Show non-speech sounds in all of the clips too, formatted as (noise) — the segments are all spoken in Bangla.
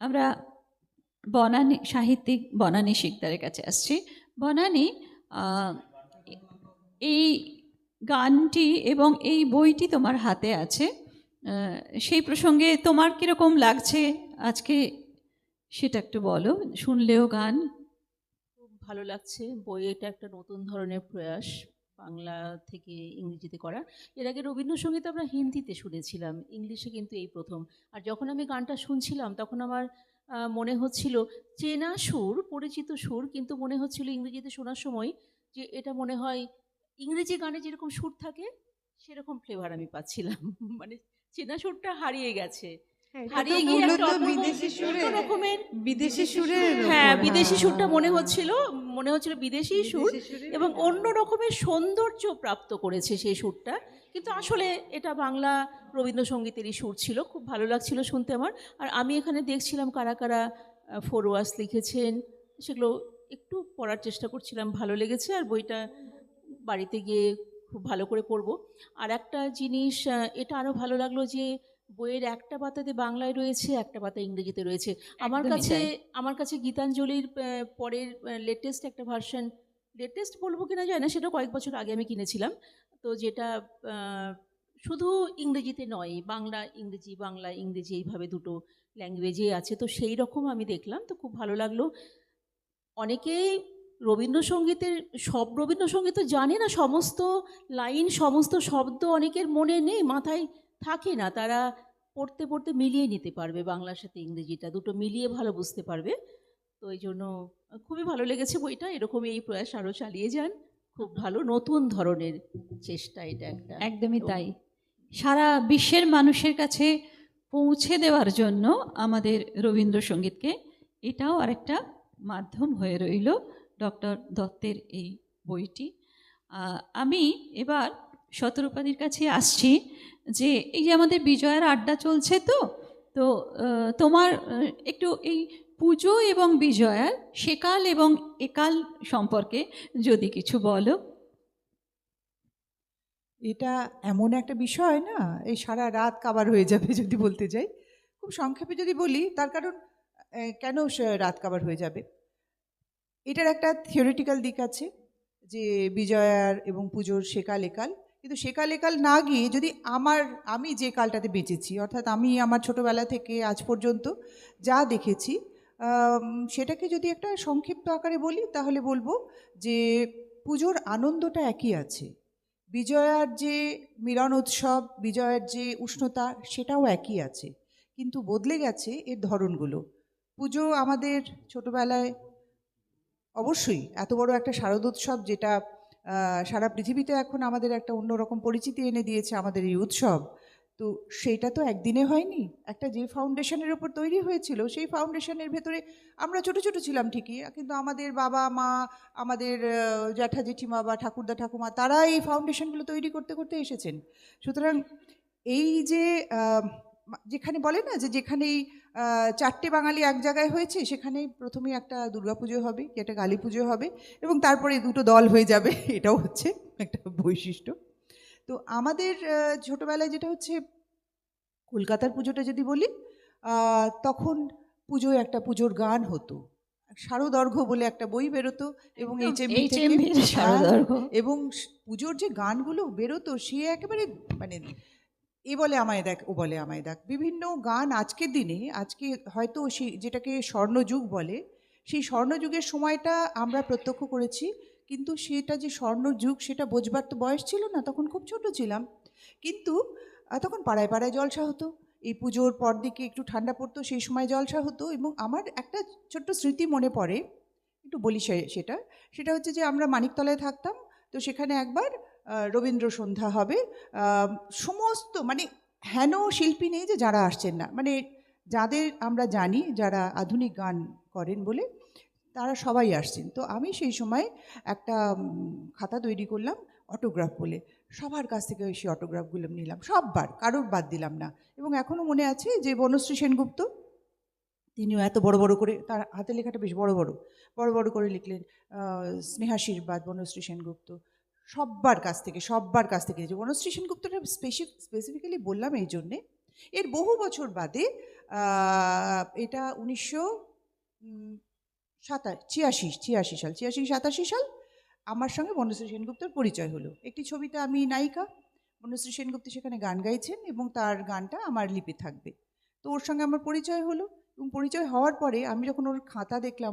আমরা বনানী, সাহিত্যিক বনানী শিকদারের কাছে আসছি। বনানী এই গানটি এবং এই বইটি তোমার হাতে আছে। সেই প্রসঙ্গে তোমার কীরকম লাগছে? আজকে সেটা একটু বলো, শুনলেও গান। খুব ভালো লাগছে। বই এটা একটা নতুন ধরনের প্রয়াস। বাংলা থেকে ইংরেজিতে করা এর আগে রবীন্দ্রসঙ্গীত আমরা হিন্দিতে শুনেছিলাম ইংলিশে কিন্তু এই প্রথম। আর যখন আমি গানটা শুনছিলাম তখন আমার মনে হচ্ছিল চেনা সুর পরিচিত সুর কিন্তু মনে হচ্ছিল ইংরেজিতে শোনার সময় যে এটা মনে হয় ইংরেজি গানে যেরকম সুর থাকে সেরকম ফ্লেভার আমি পাচ্ছিলাম। (laughs) মানে চেনা সুরটা হারিয়ে গেছে। হারিয়ে গিয়ে বিদেশি সুরে অন্য রকমের বিদেশি সুরে হ্যাঁ বিদেশি সুরটা মনে হচ্ছিল মনে হচ্ছিল বিদেশি সুর এবং অন্য রকমের সৌন্দর্য প্রাপ্ত করেছে সেই সুরটা। কিন্তু আসলে এটা বাংলা রবীন্দ্রসঙ্গীতেরই সুর ছিল খুব ভালো লাগছিল শুনতে আমার। আর আমি এখানে দেখছিলাম কারা কারা ফোরওয়াস লিখেছেন সেগুলো একটু পড়ার চেষ্টা করছিলাম ভালো লেগেছে। আর বইটা বাড়িতে গিয়ে খুব ভালো করে পড়ব। আর একটা জিনিস এটা আরও ভালো লাগল যে বইয়ের একটা পাতাতে বাংলায় রয়েছে একটা পাতা ইংরেজিতে রয়েছে। আমার কাছে আমার কাছে গীতাঞ্জলির পরের লেটেস্ট একটা ভার্সন লেটেস্ট বলব কিনা যায় না সেটা কয়েক বছর আগে আমি কিনেছিলাম। তো যেটা শুধু ইংরেজিতে নয় বাংলা ইংরেজি বাংলা ইংরেজি এইভাবে দুটো ল্যাঙ্গুয়েজে আছে তো সেই রকম আমি দেখলাম তো খুব ভালো লাগল। অনেকেই রবীন্দ্রসঙ্গীতের সব রবীন্দ্রসঙ্গীত তো জানে না সমস্ত লাইন সমস্ত শব্দ অনেকের মনে নেই মাথায় থাকে না তারা পড়তে পড়তে মিলিয়ে নিতে পারবে বাংলার সাথে ইংরেজিটা দুটো মিলিয়ে ভালো বুঝতে পারবে। তো এই জন্য খুবই ভালো লেগেছে বইটা এরকম এই প্রয়াস আরও চালিয়ে যান। খুব ভালো নতুন ধরনের চেষ্টা এটা একটা। একদমই তাই। সারা বিশ্বের মানুষের কাছে পৌঁছে দেওয়ার জন্য আমাদের রবীন্দ্রসঙ্গীতকে এটাও আরেকটা মাধ্যম হয়ে রইল ডক্টর দত্তের এই বইটি। আমি এবার শতরূপাদির কাছে আসছি। যে এই যে আমাদের বিজয়ার আড্ডা চলছে তো তো তোমার একটু এই পুজো এবং বিজয়ার সেকাল এবং একাল সম্পর্কে যদি কিছু বলো। এটা এমন একটা বিষয় না, এই সারা রাত কাবার হয়ে যাবে যদি বলতে যাই। খুব সংক্ষেপে যদি বলি, তার কারণ কেন রাত কাবার হয়ে যাবে? এটার একটা থিওরিটিক্যাল দিক আছে যে বিজয়ার এবং পুজোর সেকাল একাল কিন্তু সেকাল একাল না গিয়ে যদি আমার, আমি যে কালটাতে বেঁচেছি, অর্থাৎ আমি আমার ছোটোবেলা থেকে আজ পর্যন্ত যা দেখেছি সেটাকে যদি একটা সংক্ষিপ্ত আকারে বলি, তাহলে বলব যে পুজোর আনন্দটা একই আছে। বিজয়ার যে মিলন উৎসব, বিজয়ার যে উষ্ণতা, সেটাও একই আছে। কিন্তু বদলে গেছে এর ধরনগুলো। পুজো আমাদের ছোটোবেলায় অবশ্যই এত বড় একটা শারদোৎসব যেটা সারা পৃথিবীতে এখন আমাদের একটা অন্যরকম পরিচিতি এনে দিয়েছে আমাদের এই উৎসব। তো সেটা তো একদিনে হয়নি। একটা যে ফাউন্ডেশনের ওপর তৈরি হয়েছিল, সেই ফাউন্ডেশনের ভেতরে আমরা ছোট ছোট ছিলাম ঠিকই, কিন্তু আমাদের বাবা, মা, আমাদের জ্যাঠা, জেঠিমা বা ঠাকুরদা, ঠাকুমা, তারা এই ফাউন্ডেশনগুলো তৈরি করতে করতে এসেছেন। সুতরাং এই যে যেখানে বলে না যে যেখানেই চারটে বাঙালি এক জায়গায় হয়েছে সেখানেই প্রথমেই একটা দুর্গাপুজো হবে কি একটা কালী পুজো হবে এবং তারপরে দুটো দল হয়ে যাবে (laughs) এটাও হচ্ছে একটা বৈশিষ্ট্য। তো আমাদের ছোটবেলায় যেটা হচ্ছে কলকাতার পুজোটা যদি বলি আহ, তখন পুজোয় একটা পুজোর গান হতো। শারদর্ঘ্য বলে একটা বই বেরোতো এবং এবং পুজোর যে গানগুলো বেরোতো সে একেবারে মানে এ বলে আমায় দেখ ও বলে আমায় দেখ। বিভিন্ন গান আজকের দিনে, আজকে হয়তো সেই যেটাকে স্বর্ণযুগ বলে, সেই স্বর্ণযুগের সময়টা আমরা প্রত্যক্ষ করেছি, কিন্তু সেটা যে স্বর্ণযুগ, সেটা বোঝবার তো বয়স ছিল না, তখন খুব ছোট ছিলাম। কিন্তু তখন পাড়ায় পাড়ায় জলসা হতো। এই পুজোর পর দিকে একটু ঠান্ডা পড়তো, সেই সময় জলসা হতো এবং আমার একটা ছোট্ট স্মৃতি মনে পড়ে, একটু বলি সেটা। সেটা হচ্ছে যে আমরা মানিকতলায় থাকতাম, তো সেখানে একবার আহ, রবীন্দ্র সন্ধ্যা হবে। সমস্ত মানে হেন শিল্পী নেই যে যারা আসছেন না। মানে যাদের আমরা জানি যারা আধুনিক গান করেন বলে তারা সবাই আসছেন। তো আমি সেই সময় একটা খাতা তৈরি করলাম অটোগ্রাফ বলে। সবার কাছ থেকে সেই অটোগ্রাফগুলো নিলাম। সববার কারোর বাদ দিলাম না। এবং এখনও মনে আছে যে বনশ্রী সেনগুপ্ত তিনিও এত বড় বড় করে তার হাতে লেখাটা বেশ বড় বড় বড় বড় করে লিখলেন স্নেহাশীর্বাদ বনশ্রী সেনগুপ্ত। সব্বার কাছ থেকে, সব্বার কাছ থেকে বনশ্রী সেনগুপ্তটা স্পেসিফিক্যালি বললাম এই জন্যে। এর বহু বছর বাদে এটা উনিশশো সাতা ছিয়াশি ছিয়াশি সাল, ছিয়াশি, সাতাশি সাল আমার সঙ্গে বনশ্রী সেনগুপ্তর পরিচয় হলো। একটি ছবিতে আমি নায়িকা, বনশ্রী সেনগুপ্ত সেখানে গান গাইছেন এবং তার গানটা আমার লিপি থাকবে। তো ওর সঙ্গে আমার পরিচয় হলো এবং পরিচয় হওয়ার পরে আমি যখন ওর খাতা দেখলাম,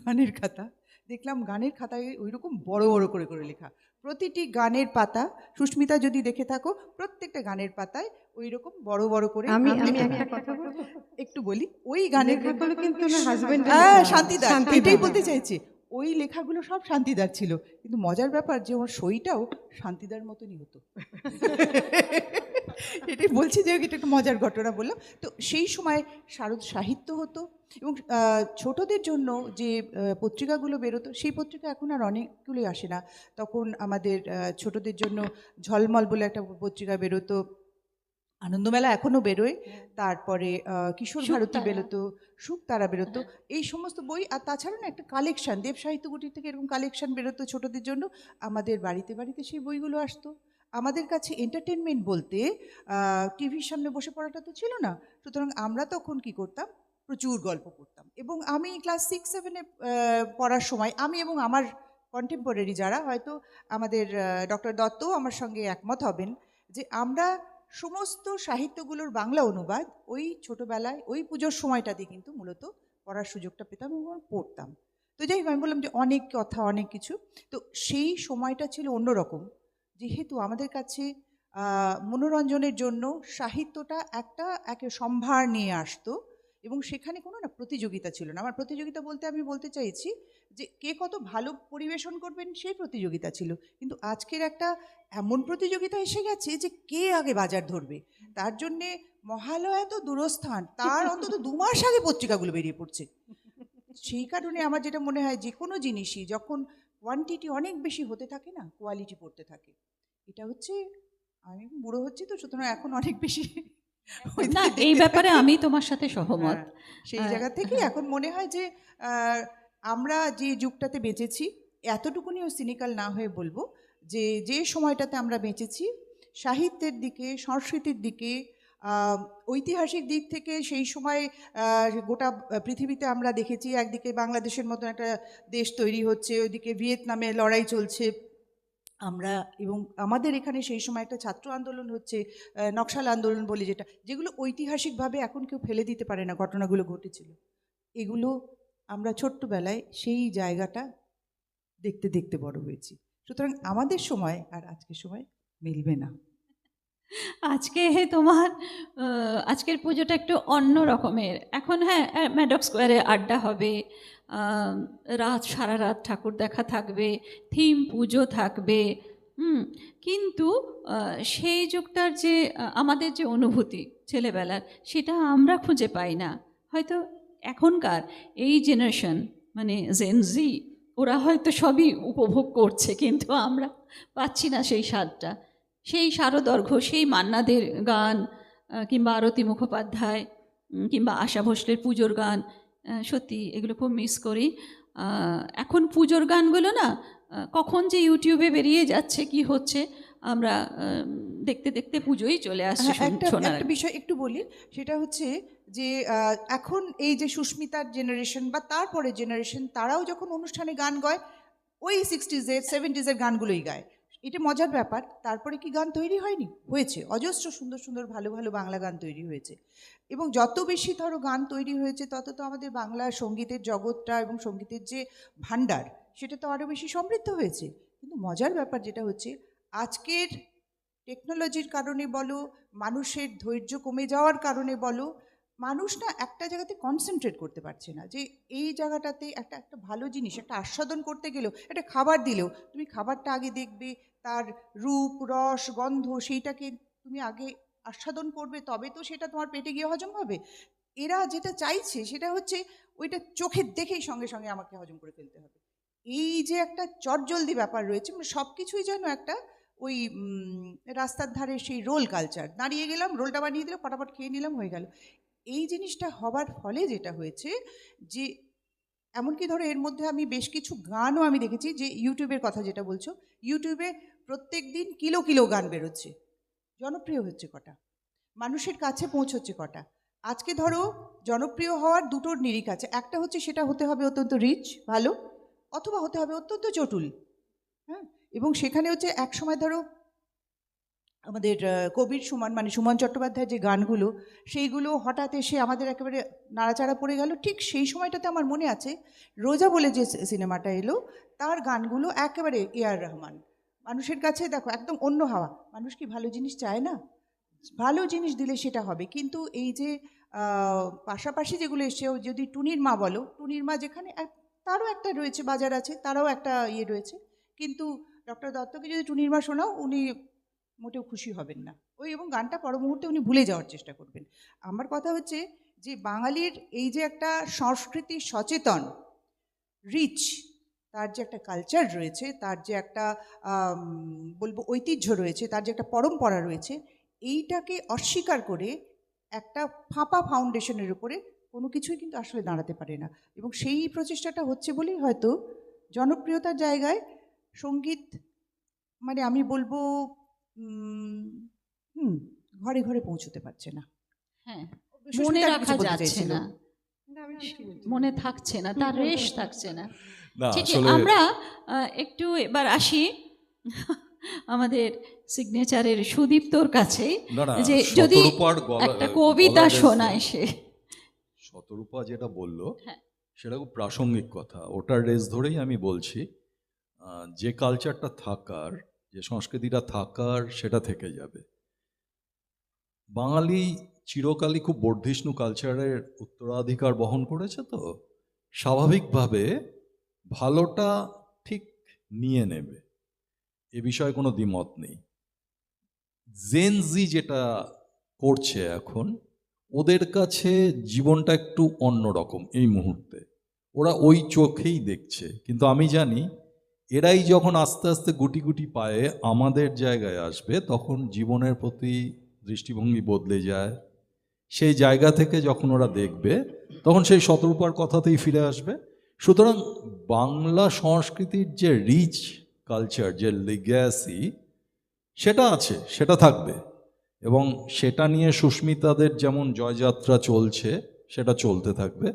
গানের খাতা, দেখলাম গানের খাতায় ওই রকম বড় বড় করে করে লেখা। প্রতিটি গানের পাতা সুস্মিতা যদি দেখে থাকো প্রত্যেকটা গানের পাতায় ওই রকম বড় বড় করে আমি আমি একটা কথা বলব? একটু বলি ওই গানের কথাগুলো কিন্তু না হাজবেন্ড হ্যাঁ শান্তিদার। এটাই বলতে চাইছি। ওই লেখাগুলো সব শান্তিদার ছিল কিন্তু মজার ব্যাপার যে ওর সইটাও শান্তিদার মতনই হতো। এটাই বলছি যে এটা একটা মজার ঘটনা বললাম। তো সেই সময় শারদ সাহিত্য হতো এবং ছোটদের জন্য যে পত্রিকাগুলো বেরোতো সেই পত্রিকা এখন আর অনেকগুলোই আসে না। তখন আমাদের ছোটদের জন্য ঝলমল বলে একটা পত্রিকা বেরোতো। আনন্দমেলা এখনও বেরোয়। তারপরে কিশোর ভারতী বেরোতো সুখ তারা বেরোতো। এই সমস্ত বই আর তাছাড়া না একটা কালেকশন দেব সাহিত্য কুটির থেকে এরকম কালেকশন বেরোতো ছোটদের জন্য। আমাদের বাড়িতে বাড়িতে সেই বইগুলো আসতো। আমাদের কাছে এন্টারটেনমেন্ট বলতে টিভির সামনে বসে পড়াটা তো ছিল না। সুতরাং আমরা তখন কি করতাম? প্রচুর গল্প পড়তাম এবং আমি ক্লাস সিক্স সেভেনে পড়ার সময় আমি এবং আমার কন্টেম্পোরারি যারা, হয়তো আমাদের ডক্টর দত্তও আমার সঙ্গে একমত হবেন যে আমরা সমস্ত সাহিত্যগুলোর বাংলা অনুবাদ ওই ছোটোবেলায়, ওই পুজোর সময়টাতে কিন্তু মূলত পড়ার সুযোগটা পেতাম এবং পড়তাম। তো যাই আমি বললাম যে অনেক কথা, অনেক কিছু। তো সেই সময়টা ছিল অন্যরকম। যেহেতু আমাদের কাছে মনোরঞ্জনের জন্য সাহিত্যটা একটা একে সম্ভার নিয়ে আসতো এবং সেখানে কোনো না প্রতিযোগিতা ছিল না। আমার প্রতিযোগিতা বলতে আমি বলতে চাইছি যে, কে কত ভালো পরিবেশন করবেন সেই প্রতিযোগিতা ছিল। কিন্তু আজকের একটা এমন প্রতিযোগিতা এসে গেছে যে, কে আগে বাজার ধরবে? তার জন্যে মহালয়া তো দূরস্থান, তার অন্তত দু মাস আগে পত্রিকাগুলো বেরিয়ে পড়ছে। সেই কারণে আমার যেটা মনে হয় যে, কোনো জিনিসই যখন কোয়ান্টিটি অনেক বেশি হতে থাকে না কোয়ালিটি পড়তে থাকে। এটা হচ্ছে আমি বুড়ো হচ্ছি তো সুতরাং এখন অনেক বেশি না এই ব্যাপারে আমি তোমার সাথে সহমত। হ্যাঁ, সেই হ্যাঁ, জায়গা থেকে। এখন মনে হয় যে আমরা যে যুগটাতে বেঁচেছি এতটুকুনিও সিনিক্যাল না হয়ে বলব যে যে সময়টাতে আমরা বেঁচেছি সাহিত্যের দিকে সংস্কৃতির দিকে ঐতিহাসিক দিক থেকে সেই সময় গোটা পৃথিবীতে আমরা দেখেছি একদিকে বাংলাদেশের মতন একটা দেশ তৈরি হচ্ছে, ওইদিকে ভিয়েতনামে লড়াই চলছে। আমরা এবং আমাদের এখানে সেই সময় একটা ছাত্র আন্দোলন হচ্ছে নকশাল আন্দোলন বলি যেটা, যেগুলো ঐতিহাসিকভাবে এখন কেউ ফেলে দিতে পারে না ঘটনাগুলো ঘটেছিল। এগুলো আমরা ছোট্টবেলায় সেই জায়গাটা দেখতে দেখতে বড় হয়েছি। সুতরাং আমাদের সময় আর আজকের সময় মিলবে না। আজকে তোমার আজকের পুজোটা একটু অন্য রকমের। এখন হ্যাঁ ম্যাডক স্কোয়ারে আড্ডা হবে রাত, সারা রাত ঠাকুর দেখা থাকবে থিম পুজো থাকবে, হুম, কিন্তু সেই যুগটার যে আমাদের যে অনুভূতি ছেলেবেলার, সেটা আমরা খুঁজে পাই না। হয়তো এখনকার এই জেনারেশন মানে জেনজি ওরা হয়তো সবই উপভোগ করছে, কিন্তু আমরা পাচ্ছি না সেই স্বাদটা। সেই শারদর্ঘ্য সেই মান্নাদের গান কিংবা আরতি মুখোপাধ্যায় কিংবা আশা ভোসলের পুজোর গান সত্যি এগুলো খুব মিস করি। এখন পুজোর গানগুলো না কখন যে ইউটিউবে বেরিয়ে যাচ্ছে কি হচ্ছে আমরা দেখতে দেখতে পুজোই চলে আসছে হ্যাঁ, একটা বিষয় একটু বলি সেটা হচ্ছে যে এখন এই যে সুস্মিতার জেনারেশন বা তারপরে জেনারেশন তারাও যখন অনুষ্ঠানে গান গায় ওই সিক্সটিজের সেভেন্টিজের গানগুলোই গায়। এটা মজার ব্যাপার। তারপরে কি গান তৈরি হয়নি? হয়েছে। অজস্র সুন্দর সুন্দর, ভালো ভালো বাংলা গান তৈরি হয়েছে। এবং যত বেশি ধরো গান তৈরি হয়েছে, তত তো আমাদের বাংলা সঙ্গীতের জগৎটা এবং সঙ্গীতের যে ভাণ্ডার, সেটা তো আরও বেশি সমৃদ্ধ হয়েছে। কিন্তু মজার ব্যাপার যেটা হচ্ছে, আজকের টেকনোলজির কারণে বলো, মানুষের ধৈর্য কমে যাওয়ার কারণে বলো মানুষ না একটা জায়গাতে কনসেন্ট্রেট করতে পারছে না। যে এই জায়গাটাতে একটা একটা ভালো জিনিস, একটা আস্বাদন করতে গেলেও, একটা খাবার দিলেও, তুমি খাবারটা আগে দেখবে, তার রূপ, রস, গন্ধ সেইটাকে তুমি আগে আস্বাদন করবে, তবে তো সেটা তোমার পেটে গিয়ে হজম হবে। এরা যেটা চাইছে সেটা হচ্ছে ওইটা চোখের দেখেই সঙ্গে সঙ্গে আমাকে হজম করে ফেলতে হবে। এই যে একটা চটজলদি ব্যাপার রয়েছে মানে সব কিছুই যেন একটা ওই রাস্তার ধারে সেই রোল কালচার। দাঁড়িয়ে গেলাম, রোলটা বানিয়ে দিলাম, ফটাফট খেয়ে নিলাম, হয়ে গেল। এই জিনিসটা হবার ফলে যেটা হয়েছে যে, এমনকি ধরো এর মধ্যে আমি বেশ কিছু গানও আমি দেখেছি যে ইউটিউবের কথা যেটা বলছো, ইউটিউবে প্রত্যেক দিন কিলো কিলো গান বেরোচ্ছে। জনপ্রিয় হচ্ছে কটা। মানুষের কাছে পৌঁছচ্ছে কটা। আজকে ধরো জনপ্রিয় হওয়ার দুটোর নিরিখ আছে। একটা হচ্ছে সেটা হতে হবে অত্যন্ত রিচ ভালো, অথবা হতে হবে অত্যন্ত জটিল। হ্যাঁ? এবং সেখানে হচ্ছে এক সময় ধরো আমাদের কবির সুমন মানে সুমন চট্টোপাধ্যায়ের যে গানগুলো, সেইগুলো হঠাৎ এসে আমাদের একেবারে নাড়াচাড়া পড়ে গেল। ঠিক সেই সময়টাতে আমার মনে আছে, রোজা বলে যে সিনেমাটা এলো, তার গানগুলো একেবারে এ আর রহমান। মানুষের কাছে দেখো, একদম অন্য হাওয়া। মানুষ কি ভালো জিনিস চায় না? ভালো জিনিস দিলে সেটা হবে। কিন্তু এই যে পাশাপাশি যেগুলো এসছে, ও যদি টুনির মা বলো, টুনির মা যেখানে তারও একটা রয়েছে বাজার আছে, তারাও একটা ইয়ে রয়েছে। কিন্তু ডক্টর দত্তকে যদি টুনির মা শোনাও, উনি মোটেও খুশি হবেন না। ওই এবং গানটা পর মুহূর্তে উনি ভুলে যাওয়ার চেষ্টা করবেন। আমার কথা হচ্ছে যে বাঙালির এই যে একটা সংস্কৃতি সচেতন রিচ তার যে একটা কালচার রয়েছে, তার যে একটা বলব ঐতিহ্য রয়েছে, তার যে একটা পরম্পরা রয়েছে, এইটাকে অস্বীকার করে একটা ফাঁপা ফাউন্ডেশনের উপরে কোনো কিছুই কিন্তু আসলে দাঁড়াতে পারে না। এবং সেই প্রচেষ্টাটা হচ্ছে বলেই হয়তো জনপ্রিয়তার জায়গায় সংগীত মানে আমি বলব হুম ঘরে ঘরে পৌঁছতে পারছে না। হ্যাঁ মনে রাখা যাচ্ছে না। মনে থাকছে না তার রেশ থাকছে না। না ঠিক আমরা একটু এবার আসি আমাদের সিগনেচারের সুদীপ্তর কাছে যে যদি একটা কবিতা শোনায় সে শতরূপা যেটা বলল হ্যাঁ। সেটা খুব প্রাসঙ্গিক কথা। ওটার রেস ধরেই আমি বলছি আহ, যে কালচারটা থাকার যে সংস্কৃতিটা থাকার সেটা থেকে যাবে। বাঙালি চিরকালই খুব বর্ধিষ্ণু কালচারের উত্তরাধিকার বহন করেছে তো, স্বাভাবিকভাবে ভালোটা ঠিক নিয়ে নেবে। এ বিষয়ে কোনো দ্বিমত নেই। জেনজি যেটা করছে এখন, ওদের কাছে জীবনটা একটু অন্যরকম এই মুহূর্তে। ওরা ওই চোখেই দেখছে। কিন্তু আমি জানি এরাই যখন আস্তে আস্তে গুটি গুটি পায়ে আমাদের জায়গায় আসবে, তখন জীবনের প্রতি দৃষ্টিভঙ্গি বদলে যায়। সেই জায়গা থেকে যখন ওরা দেখবে, তখন সেই শতরূপার কথাতেই ফিরে আসবে। সুতরাং বাংলা সংস্কৃতির যে রিচ কালচার যে লিগ্যাসি সেটা আছে, সেটা থাকবে। এবং সেটা নিয়ে সুস্মিতাদের যেমন জয়যাত্রা চলছে, সেটা চলতে থাকবে।